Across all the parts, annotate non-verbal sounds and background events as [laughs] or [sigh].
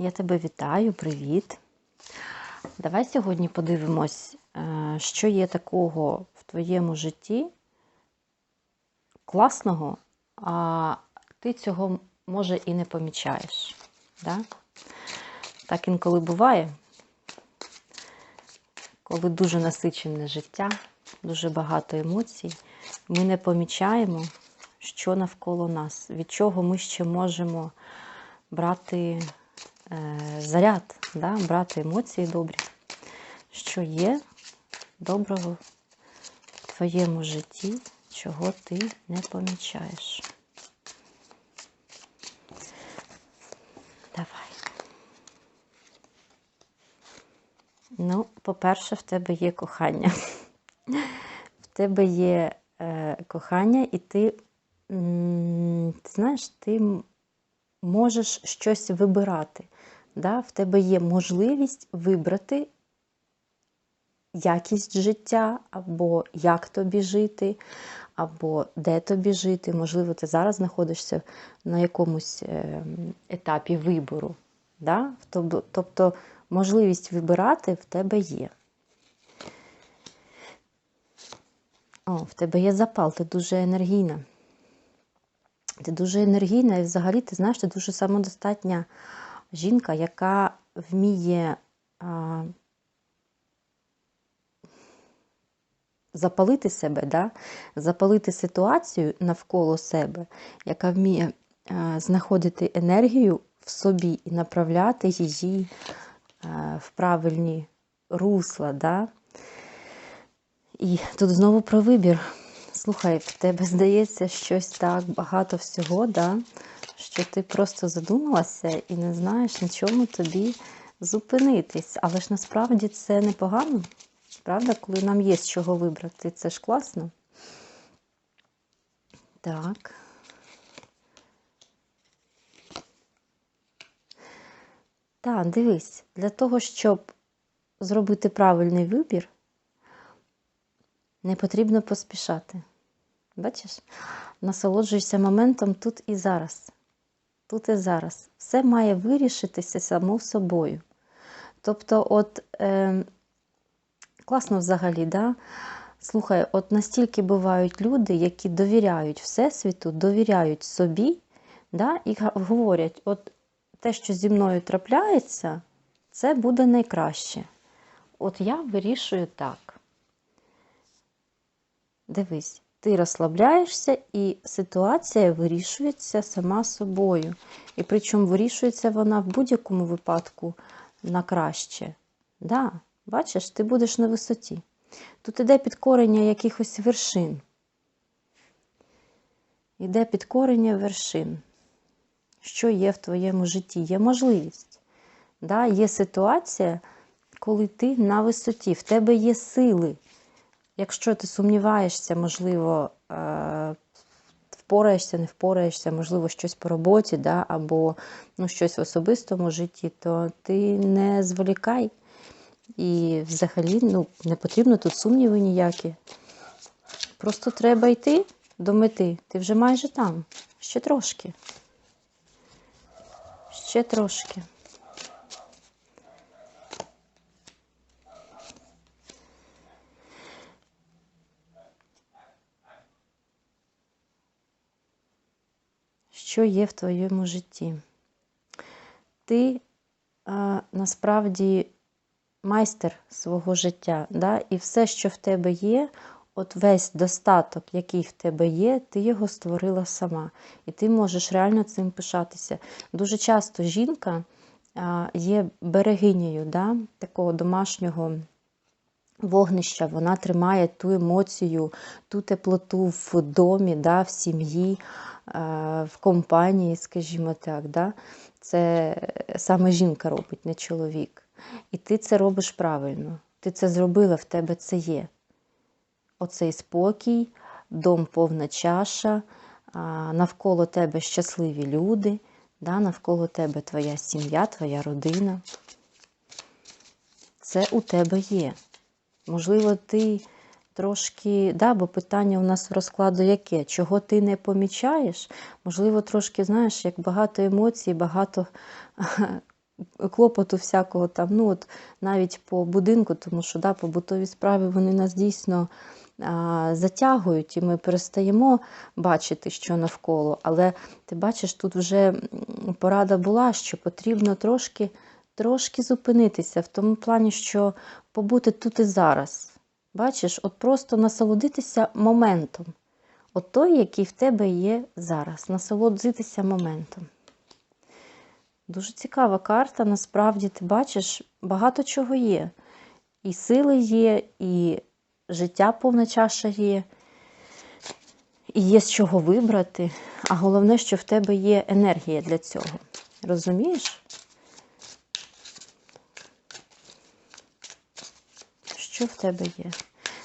Я тебе вітаю, привіт. Давай сьогодні подивимось, е, що є такого в твоєму житті класного, а ти цього, може, і не помічаєш. Да? Так інколи буває, коли дуже насичене життя, дуже багато емоцій, ми не помічаємо, що навколо нас, від чого ми ще можемо брати заряд, да? брати емоції добрі, що є доброго в твоєму житті, чого ти не помічаєш. Давай. Ну, по-перше, в тебе є кохання. В тебе є е, кохання, і ти, знаєш, ти можеш щось вибирати. Да? В тебе є можливість вибрати якість життя, або як тобі жити, або де тобі жити. Можливо, ти зараз знаходишся на якомусь е, етапі вибору. Да? Тобто, тобто можливість вибирати в тебе є. О, в тебе є запал, ти дуже енергійна. Ти дуже енергійна і взагалі ти знаєш, ти дуже самодостатня жінка, яка вміє а, запалити себе, да? запалити ситуацію навколо себе, яка вміє а, знаходити енергію в собі і направляти її а, в правильні русла. Да? І тут знову про вибір. Слухай, в тебе здається щось так багато всього, да? що ти просто задумалася і не знаєш, на чому тобі зупинитись. Але ж насправді це непогано, правда, коли нам є з чого вибрати, це ж класно. Так. Так, дивись, для того, щоб зробити правильний вибір, не потрібно поспішати. Бачиш? Насолоджуйся моментом тут і зараз. Тут і зараз. Все має вирішитися само собою. Тобто, от е, класно взагалі, да? слухай, от настільки бувають люди, які довіряють Всесвіту, довіряють собі, да? і говорять, от те, що зі мною трапляється, це буде найкраще. От я вирішую так. Дивись, ти розслабляєшся, і ситуація вирішується сама собою. І причому вирішується вона в будь-якому випадку на краще. Да, бачиш, ти будеш на висоті. Тут іде підкорення якихось вершин. Іде підкорення вершин. Що є в твоєму житті? Є можливість. Да? Є ситуація, коли ти на висоті, в тебе є сили. Якщо ти сумніваєшся, можливо, е, впораєшся, не впораєшся, можливо, щось по роботі, да, або ну, щось в особистому житті, то ти не зволікай. І взагалі ну, не потрібно тут сумніви ніякі. Просто треба йти до мети. Ти вже майже там. Ще трошки. Ще трошки. Що є в твоєму житті. Ти а, насправді майстер свого життя, да? і все, що в тебе є, от весь достаток, який в тебе є, ти його створила сама. І ти можеш реально цим пишатися. Дуже часто жінка а, є берегинею да? такого домашнього. Вогнища, вона тримає ту емоцію, ту теплоту в домі, да, в сім'ї, в компанії, скажімо так. Да? Це саме жінка робить, не чоловік. І ти це робиш правильно. Ти це зробила, в тебе це є. Оцей спокій, дом повна чаша, навколо тебе щасливі люди, да? навколо тебе твоя сім'я, твоя родина. Це у тебе є. Можливо, ти трошки, да, бо питання у нас в розкладу яке? Чого ти не помічаєш? Можливо, трошки, знаєш, як багато емоцій, багато [laughs] клопоту всякого там, ну от навіть по будинку, тому що да, побутові справи вони нас дійсно затягують, і ми перестаємо бачити, що навколо. Але ти бачиш, тут вже порада була, що потрібно трошки, трошки зупинитися в тому плані, що побути тут і зараз. Бачиш, от просто насолодитися моментом. От той, який в тебе є зараз. Насолодитися моментом. Дуже цікава карта. Насправді, ти бачиш, багато чого є. І сили є, і життя повна чаша є, і є з чого вибрати. А головне, що в тебе є енергія для цього. Розумієш? Що в тебе є?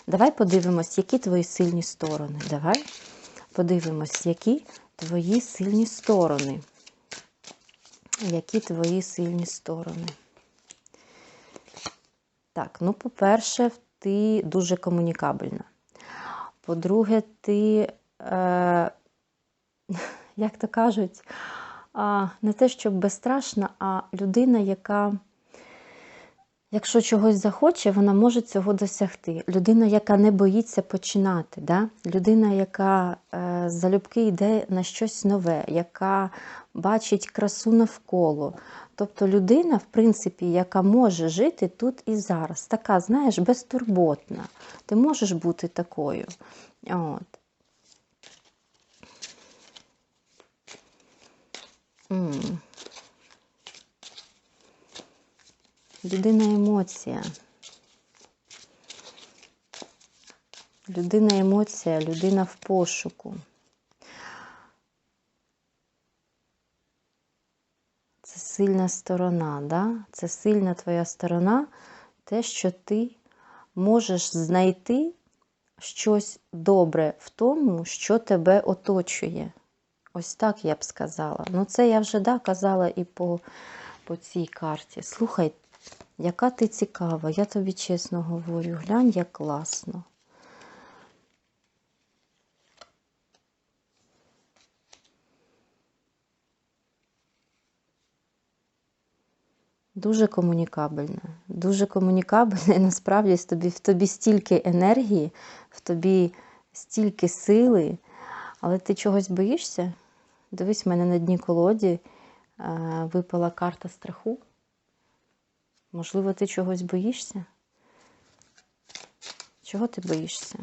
Давай подивимось, які твої сильні сторони. Давай подивимось, які твої сильні сторони. Які твої сильні сторони? Так, ну, по-перше, ти дуже комунікабельна. По-друге, ти, е, [laughs] як то кажуть, а, не те, щоб безстрашна, а людина, яка, якщо чогось захоче, вона може цього досягти. Людина, яка не боїться починати. Да? Людина, яка е, залюбки йде на щось нове, яка бачить красу навколо. Тобто людина, в принципі, яка може жити тут і зараз. Така, знаєш, безтурботна. Ти можеш бути такою. От. М. Людина емоція. Людина емоція, людина в пошуку. Це сильна сторона, да? це сильна твоя сторона, те, що ти можеш знайти щось добре в тому, що тебе оточує. Ось так я б сказала. Ну, це я вже да, казала і по, по цій карті. Слухай, яка ти цікава, я тобі чесно говорю, глянь, як класно. Дуже комунікабельна, дуже комунікабельна, і насправді в тобі, в тобі стільки енергії, в тобі стільки сили, але ти чогось боїшся? Дивись, в мене на дні колоді е, випала карта страху. Можливо, ти чогось боїшся? Чого ти боїшся?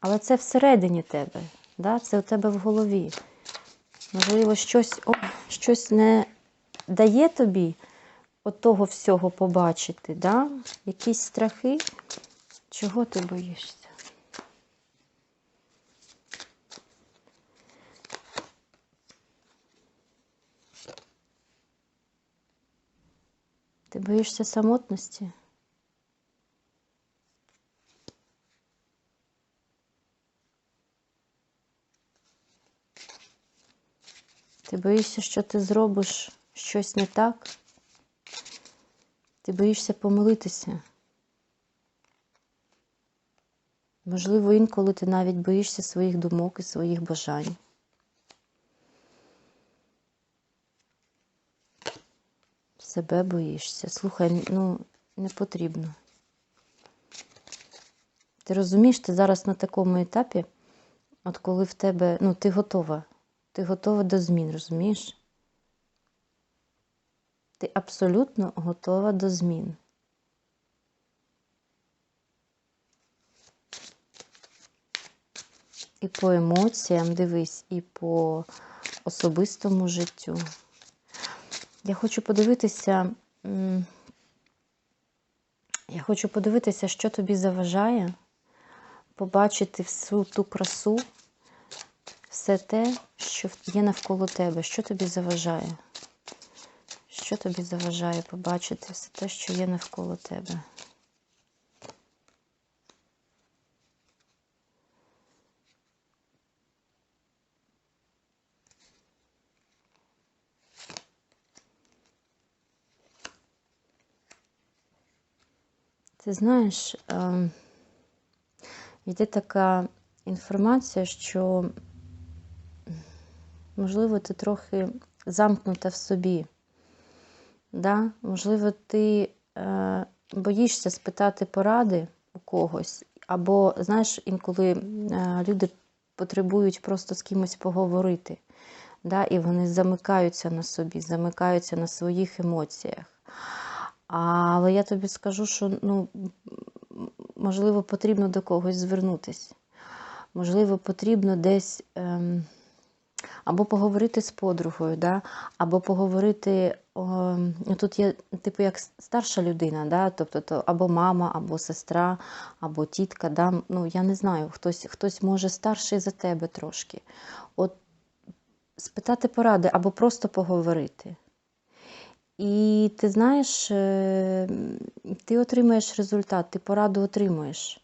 Але це всередині тебе, да? це у тебе в голові. Можливо, щось, о, щось не дає тобі от того всього побачити, да? якісь страхи. Чого ти боїшся? Ти боїшся самотності? Ти боїшся, що ти зробиш щось не так? Ти боїшся помилитися? Можливо, інколи ти навіть боїшся своїх думок і своїх бажань. Себе боїшся. Слухай, ну, не потрібно. Ти розумієш, ти зараз на такому етапі, от коли в тебе, ну, ти готова. Ти готова до змін, розумієш? Ти абсолютно готова до змін. І по емоціям, дивись, і по особистому життю. Я хочу подивитися, я хочу подивитися, що тобі заважає, побачити всю ту красу, все те, що є навколо тебе, що тобі заважає. Що тобі заважає побачити все те, що є навколо тебе? Ти знаєш, йде така інформація, що, можливо, ти трохи замкнута в собі. Да? Можливо, ти е, боїшся спитати поради у когось, або, знаєш, інколи е, люди потребують просто з кимось поговорити. Да? І вони замикаються на собі, замикаються на своїх емоціях. Але я тобі скажу, що ну, можливо, потрібно до когось звернутися. Можливо, потрібно десь ем, або поговорити з подругою, да? або поговорити. О, ну, тут є, типу, як старша людина, да? тобто то або мама, або сестра, або тітка. Да? Ну, я не знаю, хтось, хтось може старший за тебе трошки. От спитати поради або просто поговорити. І ти знаєш, е, ти отримаєш результат, ти пораду отримуєш.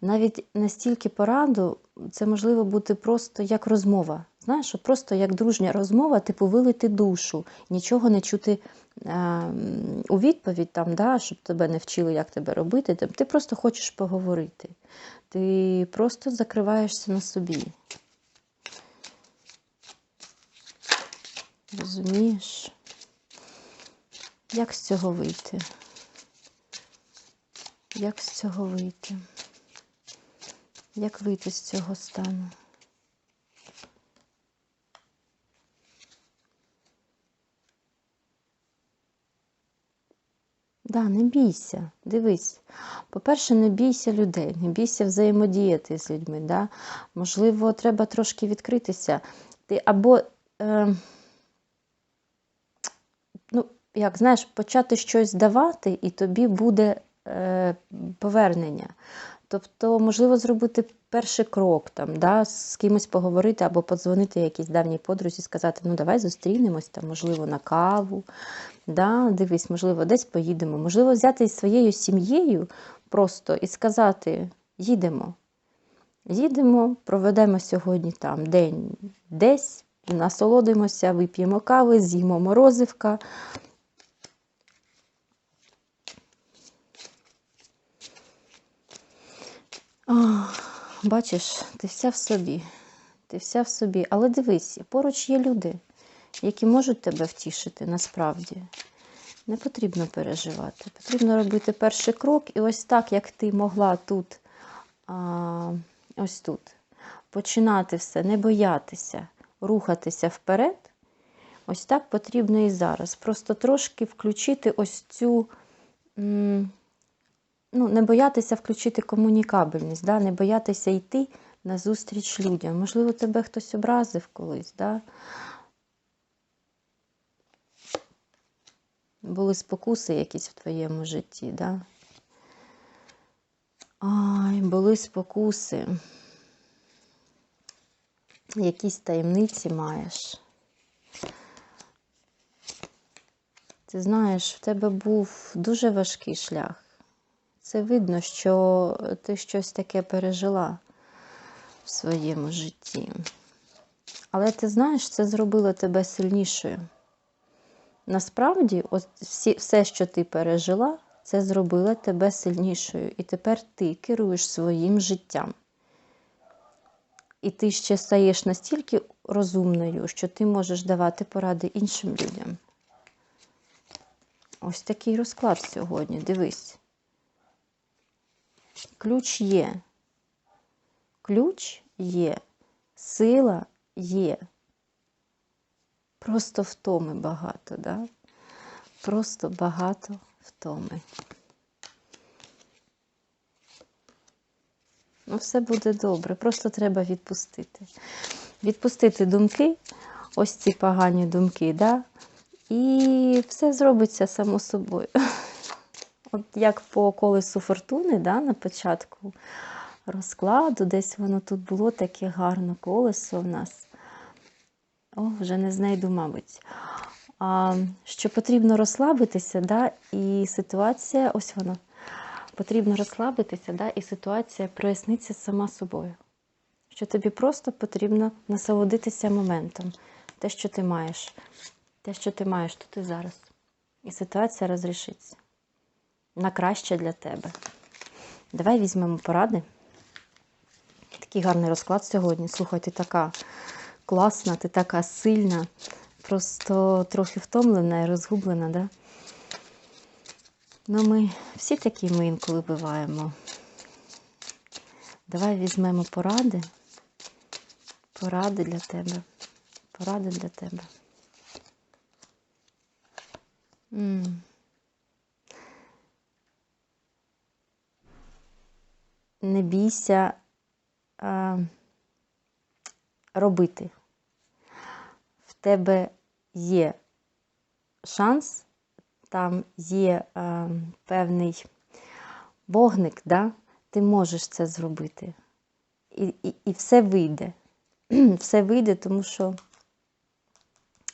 Навіть настільки пораду, це можливо бути просто як розмова. Знаєш, просто як дружня розмова, типу вилити душу, нічого не чути е, у відповідь, там, да, щоб тебе не вчили, як тебе робити. Ти- Ти просто хочеш поговорити. Ти просто закриваєшся на собі. Розумієш? Як з цього вийти? Як з цього вийти? Як вийти з цього стану? Да, не бійся, дивись. По-перше, не бійся людей, не бійся взаємодіяти з людьми. Да? Можливо, треба трошки відкритися. Ти або, е, як знаєш, почати щось давати, і тобі буде е, повернення. Тобто, можливо, зробити перший крок, там, да, з кимось поговорити або подзвонити якійсь давній подрузі, сказати, ну давай зустрінемось, там, можливо, на каву. Да, дивись, можливо, десь поїдемо. Можливо, взяти із своєю сім'єю просто і сказати: їдемо. Їдемо, проведемо сьогодні там день десь, насолодимося, вип'ємо кави, з'їмо морозивка. Бачиш, ти вся в собі. Ти вся в собі. Але дивись, поруч є люди, які можуть тебе втішити насправді. Не потрібно переживати. Потрібно робити перший крок, і ось так, як ти могла тут, а, ось тут, починати все, не боятися, рухатися вперед. Ось так потрібно і зараз. Просто трошки включити ось цю. м, Не боятися включити комунікабельність, да? не боятися йти на зустріч людям. Можливо, тебе хтось образив колись, да? були спокуси якісь в твоєму житті, да? Ай, були спокуси. Якісь таємниці маєш. Ти знаєш, в тебе був дуже важкий шлях. Це видно, що ти щось таке пережила в своєму житті. Але ти знаєш, це зробило тебе сильнішою. Насправді, всі, все, що ти пережила, це зробило тебе сильнішою. І тепер ти керуєш своїм життям. І ти ще стаєш настільки розумною, що ти можеш давати поради іншим людям. Ось такий розклад сьогодні. Дивись. Ключ є. Ключ є. Сила є. Просто втоми багато, да? Просто багато втоми. Ну, все буде добре, просто треба відпустити. Відпустити думки, ось ці погані думки, да? і все зробиться само собою. [laughs] От як по колесу фортуни, да, на початку розкладу, десь воно тут було таке гарне колесо в нас. О, вже не знайду, мабуть. А, що потрібно розслабитися, да, і ситуація, ось воно. Потрібно розслабитися, да, і ситуація проясниться сама собою. Що тобі просто потрібно насолодитися моментом, те, що ти маєш, те, що ти маєш тут і зараз. І ситуація розрішиться на краще для тебе. Давай візьмемо поради. Такий гарний розклад сьогодні. Слухай, ти така класна, ти така сильна. просто трохи втомлена і розгублена, да? Ну, ми всі такі ми інколи буваємо. Давай візьмемо поради. Поради для тебе. Поради для тебе. М. Не бійся а, робити. В тебе є шанс, там є а, певний вогник, да? ти можеш це зробити. І, і, і все вийде. [clears throat] все вийде, тому що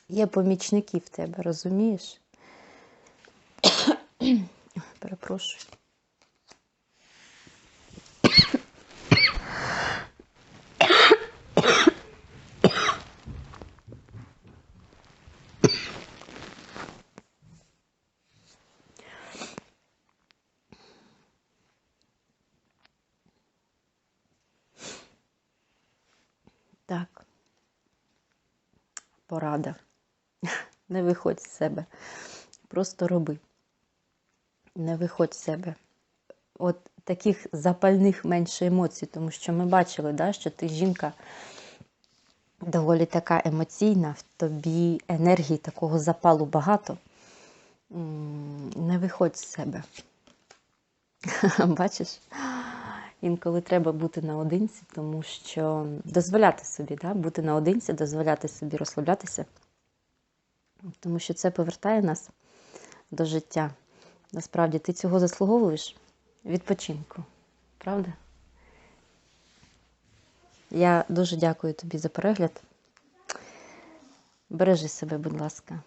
є помічники в тебе, розумієш? [clears throat] Перепрошую. Так. Порада. [laughs] Не виходь з себе. Просто роби. Не виходь з себе. От таких запальних менше емоцій, тому що ми бачили, да, що ти жінка доволі така емоційна, в тобі енергії такого запалу багато. Не виходь з себе. [laughs] Бачиш? Інколи треба бути наодинці, тому що дозволяти собі, да, бути наодинці, дозволяти собі розслаблятися, тому що це повертає нас до життя. Насправді, ти цього заслуговуєш відпочинку, правда? Я дуже дякую тобі за перегляд. Бережи себе, будь ласка.